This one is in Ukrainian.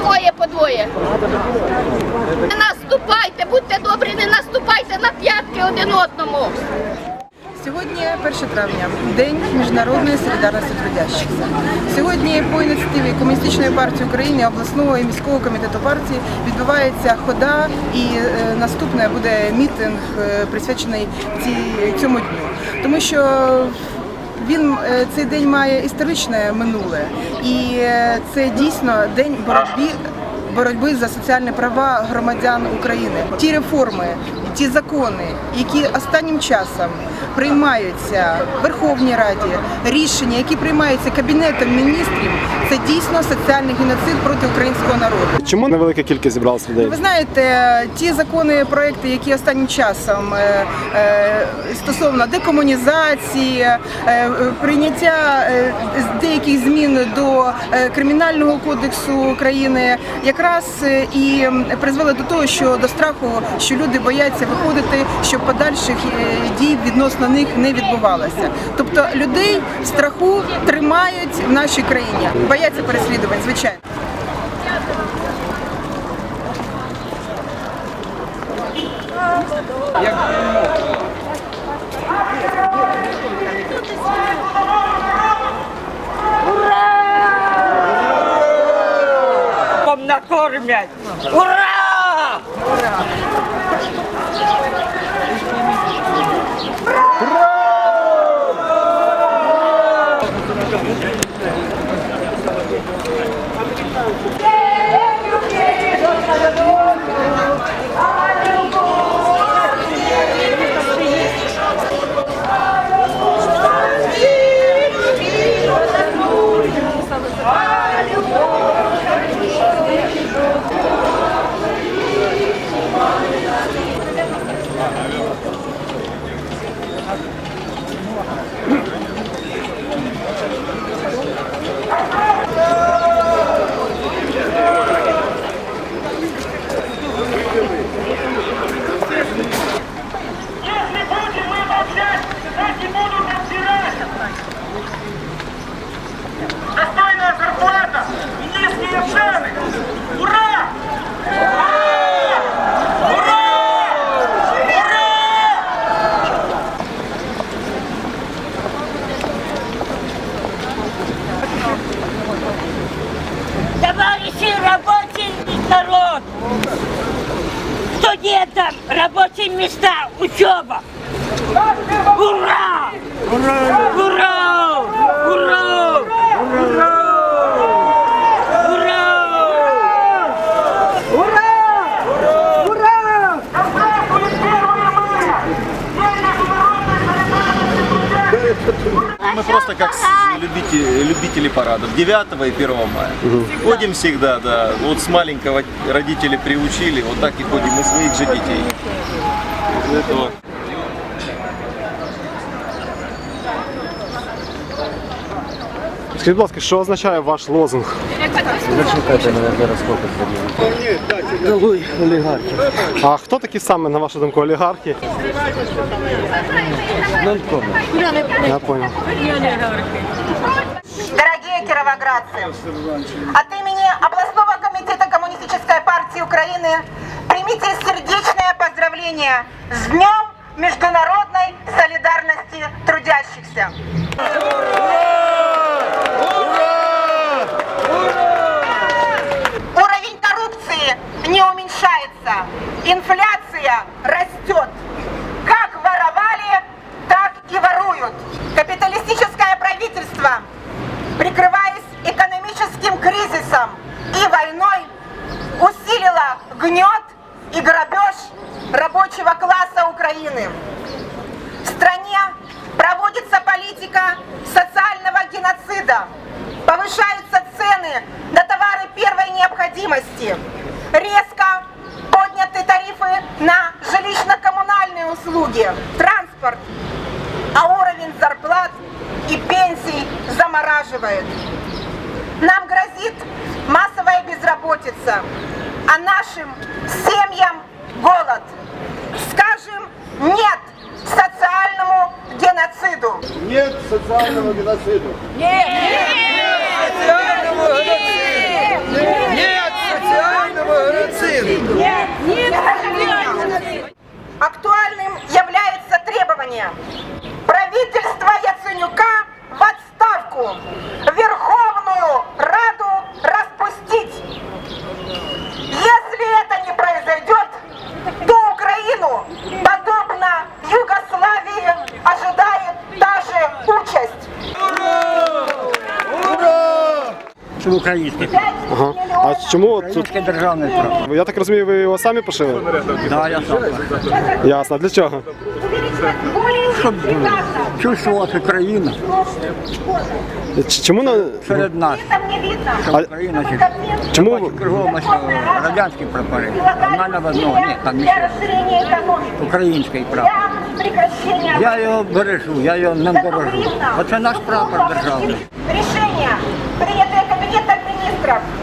двоє по двоє. Не наступайте, будьте добрі, не наступайте на п'ятки один одному. Сьогодні 1 травня, День міжнародної солідарності трудящихся. Сьогодні по ініціативі Комуністичної партії України, обласного і міського комітету партії відбувається хода, і е, наступне буде мітинг е, присвячений цьому дню, тому що. Він е, цей день має історичне минуле, і е, це дійсно день боротьби боротьби за соціальні права громадян України. Ті реформи, ті закони, які останнім часом приймаються в Верховній Раді, рішення, які приймаються Кабінетом міністрів, це дійсно соціальний геноцид проти українського народу. Чому невелика кількість зібралась людей? Ви знаєте, ті закони, проекти, які останнім часом е, е, стосовно декомунізації, е, прийняття деяких змін до кримінального кодексу України, якраз і призвели до того, що до страху, що люди бояться виходити, щоб подальших е, дій відносно них не відбувалося. Тобто людей в страху тримають в нашій країні, бояться переслідувань, звичайно. Вам накормять! Ура! Yeah. Студентам рабочие места, учеба! Ура! Ура! Ура! Просто как любители, любители парадов 9 и 1 мая. Ходим всегда, да. Вот с маленького родители приучили, вот так и ходим и своих же детей. Из этого Скажіть, будь ласка, що означає ваш лозунг? А хто такі саме, на вашу думку, олігархи? Я понял. Дорогие кировоградцы, от имени областного комитета Коммунистической партии Украины примите сердечное поздравление с Днем международной растет. Как воровали, так и воруют. Капиталистическое правительство, прикрываясь экономическим кризисом и войной, усилило гнет и грабеж рабочего класса Украины. В стране проводится политика социального геноцида. Повышаются цены на товары первой необходимости. Резко тарифы на жилищно-коммунальные услуги, транспорт. А уровень зарплат и пенсий замораживает. Нам грозит массовая безработица, а нашим семьям голод. Скажем нет социальному геноциду. Нет соціального геноциду. Нет! Нет! геноциду. Нет, нет, нет. Актуальным является требование Це український. Ага. А чому от тут? Український державний прапор. Я так розумію, ви його самі пошили? Да, я сам. Ясно. Для чого? Щоб чувствувати Україну Ч- Чому на серед нас. Щоб А- Україна чи чому кругом ось, е, радянські прапори. Нормально в одного. Ні, там не ще. Український прапор. Я його бережу, я його не дорожу. Оце наш прапор державний. Решение, принятое Кабинетом